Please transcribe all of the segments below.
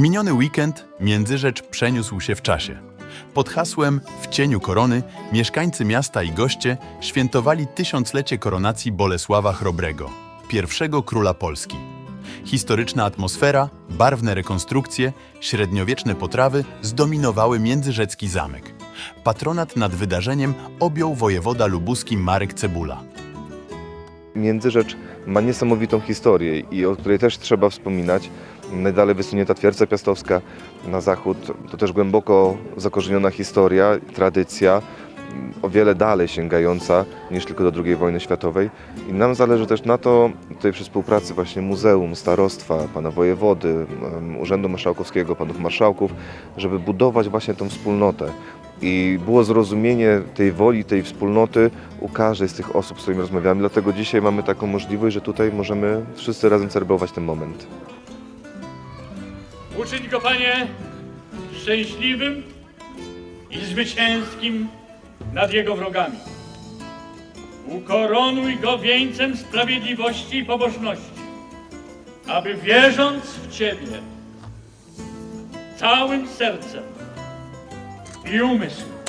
miniony weekend Międzyrzecz przeniósł się w czasie. Pod hasłem W cieniu korony mieszkańcy miasta i goście świętowali tysiąclecie koronacji Bolesława Chrobrego, pierwszego króla Polski. Historyczna atmosfera, barwne rekonstrukcje, średniowieczne potrawy zdominowały międzyrzecki zamek. Patronat nad wydarzeniem objął wojewoda lubuski Marek Cebula. Międzyrzecz ma niesamowitą historię i o której też trzeba wspominać. Najdalej wysunięta twierdza piastowska na zachód to też głęboko zakorzeniona historia, tradycja, o wiele dalej sięgająca niż tylko do II wojny światowej. I nam zależy też na to, tutaj przy współpracy właśnie muzeum, starostwa, pana wojewody, Urzędu Marszałkowskiego, panów marszałków, żeby budować właśnie tą wspólnotę. I było zrozumienie tej woli, tej wspólnoty u każdej z tych osób, z którymi rozmawiamy. Dlatego dzisiaj mamy taką możliwość, że tutaj możemy wszyscy razem celebrować ten moment. Uczyń go, Panie, szczęśliwym i zwycięskim nad jego wrogami. Ukoronuj go wieńcem sprawiedliwości i pobożności, aby wierząc w Ciebie całym sercem i umysłem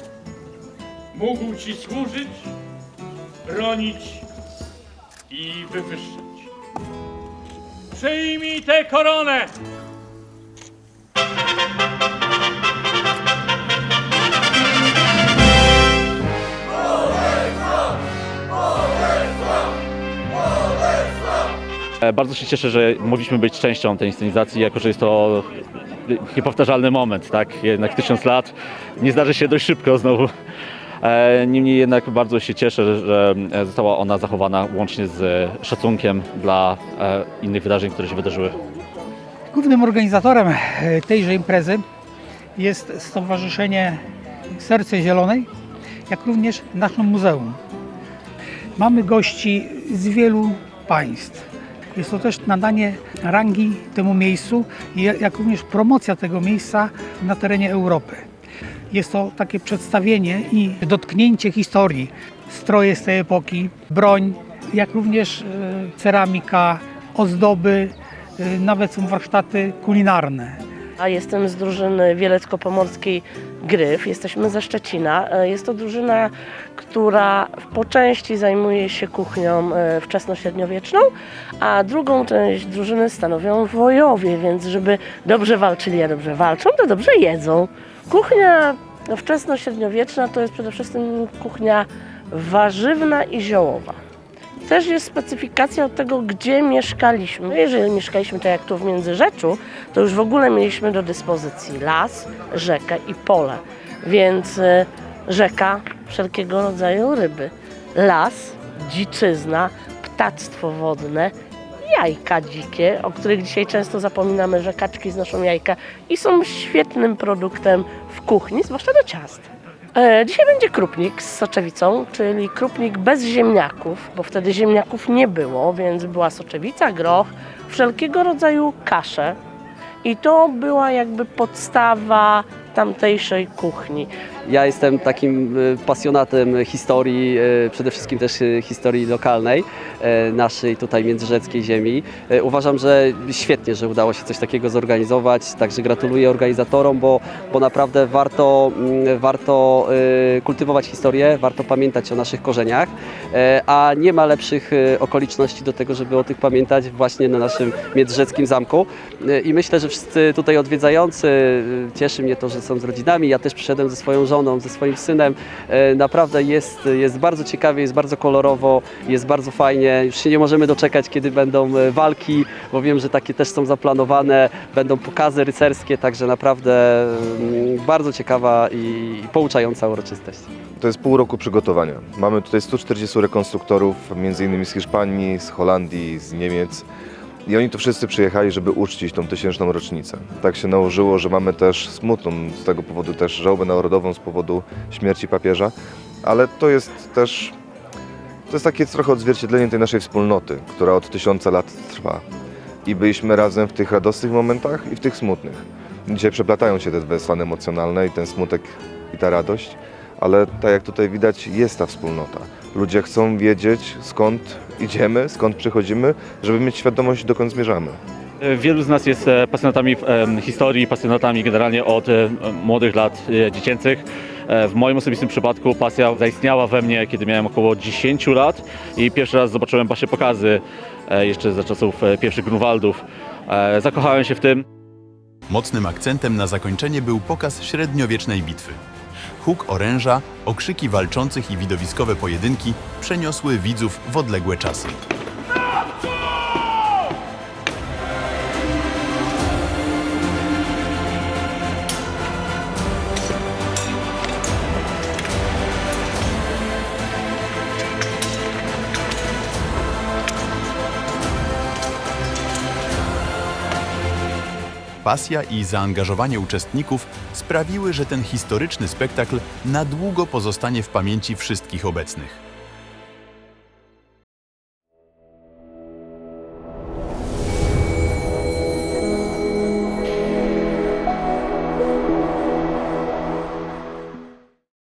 mógł Ci służyć, bronić i wywyższać. Przyjmij tę koronę! Bardzo się cieszę, że mogliśmy być częścią tej inscenizacji, jako że jest to niepowtarzalny moment, tak? Jednak tysiąc lat nie zdarzy się dość szybko znowu. E, Niemniej jednak bardzo się cieszę, że e, została ona zachowana łącznie z szacunkiem dla e, innych wydarzeń, które się wydarzyły. Głównym organizatorem e, tejże imprezy jest Stowarzyszenie Serce Zielonej, jak również nasze muzeum. Mamy gości z wielu państw. Jest to też nadanie rangi temu miejscu, jak również promocja tego miejsca na terenie Europy. Jest to takie przedstawienie i dotknięcie historii, stroje z tej epoki, broń, jak również e, ceramika, ozdoby, e, nawet są warsztaty kulinarne. A jestem z drużyny Wielecko-Pomorskiej Gryf. Jesteśmy ze Szczecina. E, Jest to drużyna, która po części zajmuje się kuchnią e, wczesnośredniowieczną, a drugą część drużyny stanowią wojowie, więc żeby dobrze walczyli, a dobrze walczą, to dobrze jedzą. Kuchnia wczesnośredniowieczna to jest przede wszystkim kuchnia warzywna i ziołowa też jest specyfikacja od tego, gdzie mieszkaliśmy. No Jeżeli mieszkaliśmy tak jak tu w Międzyrzeczu, to już w ogóle mieliśmy do dyspozycji las, rzekę i pole. Więc y, rzeka, wszelkiego rodzaju ryby, las, dziczyzna, ptactwo wodne, jajka dzikie, o których dzisiaj często zapominamy, że kaczki znoszą jajka i są świetnym produktem w kuchni, zwłaszcza do ciast. E, Dzisiaj będzie krupnik z soczewicą, czyli krupnik bez ziemniaków, bo wtedy ziemniaków nie było, więc była soczewica, groch, wszelkiego rodzaju kasze. I to była jakby podstawa tamtejszej kuchni. Ja jestem takim y, pasjonatem historii, y, przede wszystkim też y, historii lokalnej, naszej tutaj międzyrzeckiej ziemi. Uważam, że świetnie, że udało się coś takiego zorganizować, także gratuluję organizatorom, bo, bo naprawdę warto, mm, warto kultywować historię, warto pamiętać o naszych korzeniach, a nie ma lepszych okoliczności do tego, żeby o tych pamiętać właśnie na naszym międzyrzeckim zamku. I myślę, że wszyscy tutaj odwiedzający, cieszy mnie to, że są z rodzinami. Ja też przyszedłem ze swoją żoną, ze swoim synem. E, Naprawdę jest, jest bardzo ciekawie, jest bardzo kolorowo, jest bardzo fajnie. Już się nie możemy doczekać, kiedy będą e, walki, bo wiem, że takie też są zaplanowane. Będą pokazy rycerskie, także naprawdę mm, bardzo ciekawa i pouczająca uroczystość. To jest pół roku przygotowania. Mamy tutaj 140 rekonstruktorów, między innymi z Hiszpanii, z Holandii, z Niemiec. I oni tu wszyscy przyjechali, żeby uczcić tą tysięczną rocznicę. Tak się nałożyło, że mamy też smutną z tego powodu też żałobę narodową z powodu śmierci papieża, ale to jest też to jest takie trochę odzwierciedlenie tej naszej wspólnoty, która od tysiąca lat trwa. I byliśmy razem w tych radosnych momentach i w tych smutnych. Dzisiaj przeplatają się te dwa stany emocjonalne i ten smutek i ta radość, ale tak jak tutaj widać jest ta wspólnota. Ludzie chcą wiedzieć skąd idziemy, skąd przychodzimy, żeby mieć świadomość dokąd zmierzamy. Wielu z nas jest e, pasjonatami historii, pasjonatami generalnie od e, młodych lat e, dziecięcych. W moim osobistym przypadku pasja zaistniała we mnie, kiedy miałem około 10 lat i pierwszy raz zobaczyłem wasze pokazy jeszcze za czasów pierwszych Grunwaldów. Zakochałem się w tym. Mocnym akcentem na zakończenie był pokaz średniowiecznej bitwy. Huk oręża, okrzyki walczących i widowiskowe pojedynki przeniosły widzów w odległe czasy. Pasja i zaangażowanie uczestników sprawiły, że ten historyczny spektakl na długo pozostanie w pamięci wszystkich obecnych.